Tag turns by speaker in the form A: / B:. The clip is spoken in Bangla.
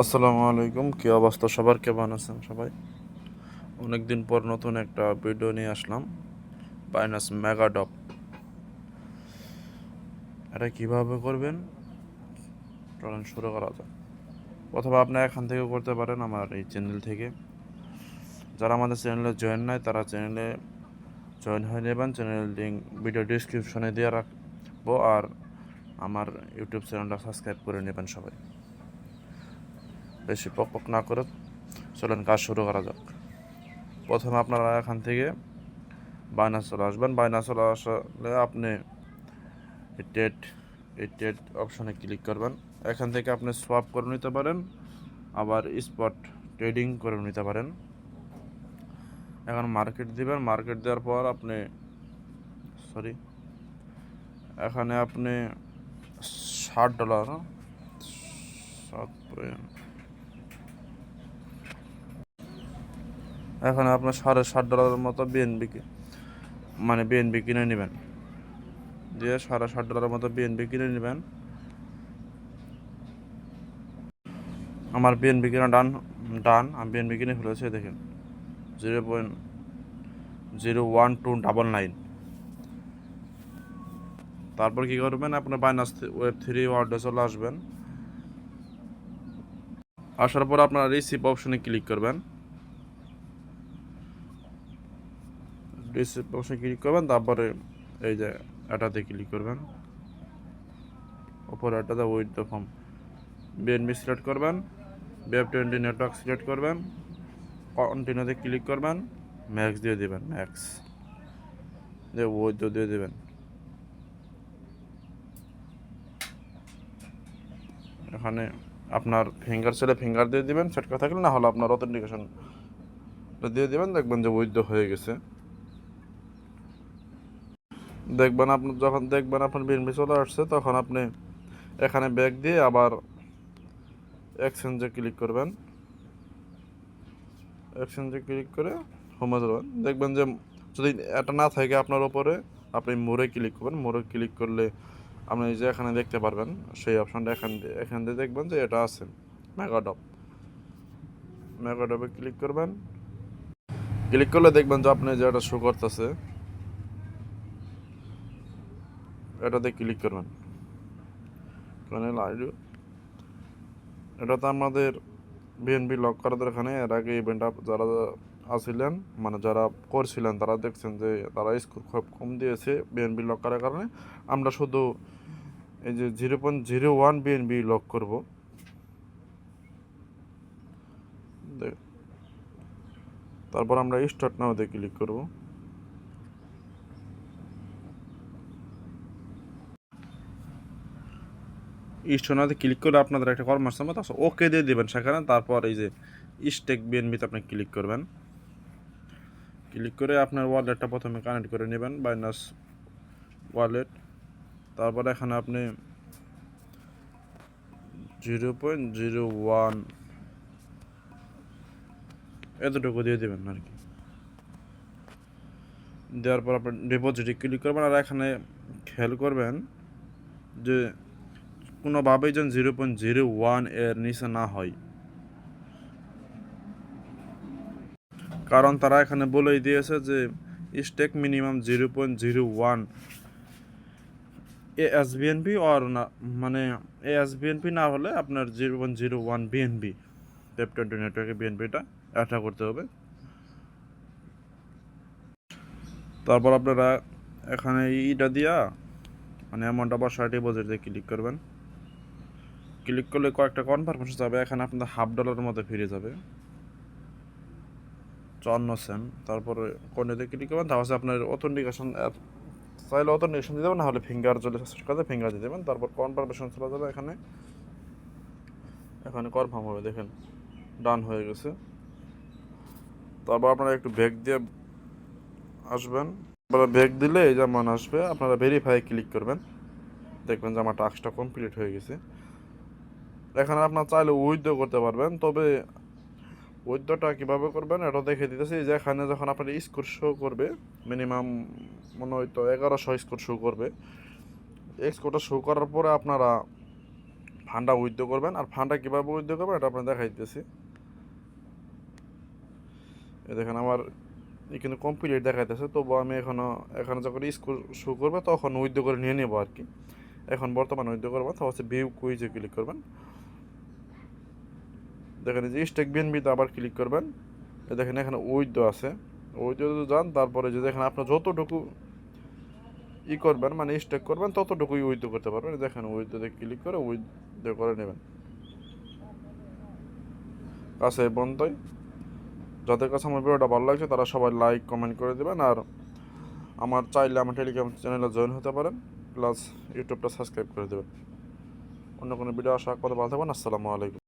A: আসসালামু আলাইকুম, কি অবস্থা? সবার কেমন আছেন সবাই? অনেক দিন পর নতুন একটা ভিডিও নিয়ে আসলাম বাইনাস মেগাডপ এটা কীভাবে করবেন? চলেন শুরু করা যাক। অথবা আপনি এখান থেকে করতে পারেন আমার এই চ্যানেল থেকে। যারা আমাদের চ্যানেলে জয়েন নাই, তারা চ্যানেলে জয়েন হয়ে নেবেন। চ্যানেল লিঙ্ক ভিডিও ডিসক্রিপশনে দিয়ে রাখব, আর আমার ইউটিউব চ্যানেলটা সাবস্ক্রাইব করে নেবেন সবাই। বেশি পক পক না করে চলেন কাজ শুরু করা যাক। প্রথমে আপনারা এখান থেকে বায়না চলে আসবেন। বায়না চলে আসলে আপনি টেট এই টেট অপশনে ক্লিক করবেন। এখান থেকে আপনি সোয়াপ করে নিতে পারেন, আবার স্পট ট্রেডিং করে নিতে পারেন। এখন মার্কেট দিবেন মার্কেট দেওয়ার পর আপনি সরি এখানে আপনি ষাট ডলার সাত পয়েন্ট এখন আপনার সাড়ে ষাট ডলারের মতো বিএনবি মানে বিএনবি কিনে নেবেন। দিয়ে সাড়ে ষাট ডলারের মতো বিএনবি কিনে নেবেন। আমার বিএনবি কিনা ডান ডান, আমি বিএনবি কিনে ফেলেছি দেখেন। Zero point, zero one two double nine. তারপর কি করবেন, আপনার বাইনাস ওয়েব থ্রি ওয়ার্ডে চলে আসবেন। আসার পর আপনার রিসিভ অপশনে ক্লিক করবেন। রিসিভ অপশনে ক্লিক করবেন, তারপরে এই যে এটাতে ক্লিক করবেন। ওপরে এটাতে with the form BNB select করবেন ওয়েব টোয়েন্টি নেটওয়ার্ক সিলেক্ট করবেন কন্টিনিউতে ক্লিক করবেন ম্যাক্স দিয়ে দেবেন ম্যাক্স দিয়ে উইথ দিয়ে দেবেন। এখানে আপনার ফিঙ্গার ছেলে ফিঙ্গার দিয়ে দিবেন, সেট করা থাকলে না হলে আপনার অথেন্টিকেশন দিয়ে দিবেন, দেখবেন যে বৈধ হয়ে গেছে। দেখবেন আপনার যখন দেখবেন আপনার বিএনপি চলে আসছে, তখন আপনি এখানে ব্যাগ দিয়ে আবার এক্সচেঞ্জে ক্লিক করবেন। এক্সচেঞ্জে ক্লিক করে হোমে যাবেন। দেখবেন যে যদি এটা না থাকে আপনার ওপরে আপনি মোড়ে ক্লিক করবেন। মোড়ে ক্লিক করলে আপনি যে এখানে দেখতে পারবেন, সেই অপশনটা এখান দিয়ে এখান দিয়ে দেখবেন যে এটা আছে মেগাডপ মেগাডপে ক্লিক করবেন। ক্লিক করলে দেখবেন যে আপনি যে এটা শো করতেছে এটাতে ক্লিক করবেন। চ্যানেল আইডি এটাতে আমাদের বিএনপি লক করাদের এখানে এর আগে ইভেন্ট যারা আসছিলেন মানে যারা করছিলেন, তারা দেখছেন যে তারা স্কোর খুব কম দিয়েছে বিএনপি লক করার কারণে। আমরা শুধু এই যে zero point zero one BNB lock করব। তারপর আমরা স্টার্ট নাওতে ক্লিক করব। নাওতে ক্লিক করে আপনাদের একটা কর্মসংস্থান আছে, ওকে দিয়ে দেবেন সেখানে। তারপর এই যে স্টেক বিএনবিতে আপনি ক্লিক করবেন। ক্লিক করে আপনার ওয়ালেটটা প্রথমে কানেক্ট করে নেবেন বাইনাস ওয়ালেট তারপর এখানে আপনি জিরো পয়েন্ট জিরো ওয়ান এতটুকু দিয়ে দেবেন আর কি। দেওয়ার পর আপনার ডিপোজিটে ক্লিক করবেন আর এখানে খেয়াল করবেন যে কোনোভাবেই যেন জিরো পয়েন্ট জিরো ওয়ানের নিচে না হয়। কারণ তারা এখানে বলেই দিয়েছে যে stake minimum zero point zero one A S BNP আর না মানে এ এস বিএনপি না হলে আপনার zero point zero one BNP BEP twenty নেটওয়ার্কে বিএনপিটা অ্যাটা করতে হবে। তারপর আপনারা এখানে ইটা দিয়া মানে অ্যামাউন্ট আবার ষাট ডিপোজিটে ক্লিক করবেন। ক্লিক করলে কয়েকটা কনফার্মেশন যাবে, এখানে আপনাদের হাফ ডলারের মতো ফিরে যাবে। চুয়ান্ন সেন্ট তারপরে কোনটাতে ক্লিক করবেন তাহলে আপনার অথেন্টিকেশন অ্যাপ চাইলে অথেন্টিকেশন দিয়ে দেবেন, না হলে ফিঙ্গার চলে কাছে ফিঙ্গার দিয়ে দেবেন। তারপর কনফার্মেশন চলে যাবে এখানে। এখানে কনফার্ম হবে, দেখেন ডান হয়ে গেছে। তারপর আপনারা একটু ব্যাগ দিয়ে আসবেন। আপনারা ব্যাগ দিলে এই যেমন আসবে, আপনারা ভেরিফাই ক্লিক করবেন। দেখবেন যে আমার টাস্কটা কমপ্লিট হয়ে গেছে। এখানে আপনার চাইলে উইথড্র করতে পারবেন, তবে উইথড্রটা কীভাবে করবেন এটা দেখে দিতেছি। যে এখানে যখন আপনার স্কোর শো করবে মিনিমাম মনে হয়তো এগারোশো স্কোর শো করবে। স্কোরটা শো করার পরে আপনারা ফান্ডা উইথড্র করবেন, আর ফান্ডা কীভাবে উইথড্র করবেন এটা আপনার দেখাই দিতেছি। দেখেন আমার এখানে কমপ্লিট দেখাইতেছে তবু আমি এখনও এখানে যখন স্কুল শু করবে তখন উইথড্র করে নিয়ে নেব আর কি। এখন বর্তমানে উইথড্র করবেন তো হচ্ছে ভিউ কুইজে ক্লিক করবেন। দেখেন যে স্টেক বিএনবিতে আবার ক্লিক করবেন। দেখেন এখানে উইথড্র আছে। উইথড্র যান, তারপরে যে দেখেন আপনার যতটুকু ই করবেন মানে স্টেক করবেন, ততটুকুই উইথড্র করতে পারবেন। দেখেন উইথড্রোতে ক্লিক করে উইথড্র করে নেবেন। কাছে এই বন্ধই যাদের কাছে আমার ভিডিওটা ভালো লাগছে, তারা সবাই লাইক কমেন্ট করে দেবেন। আর আমার চাইলে আমার টেলিগ্রাম চ্যানেলে জয়েন হতে পারেন প্লাস ইউটিউবটা সাবস্ক্রাইব করে দেবেন। অন্য কোনো ভিডিও আসা কথা ভালো থাকবেন। আসসালামু আলাইকুম।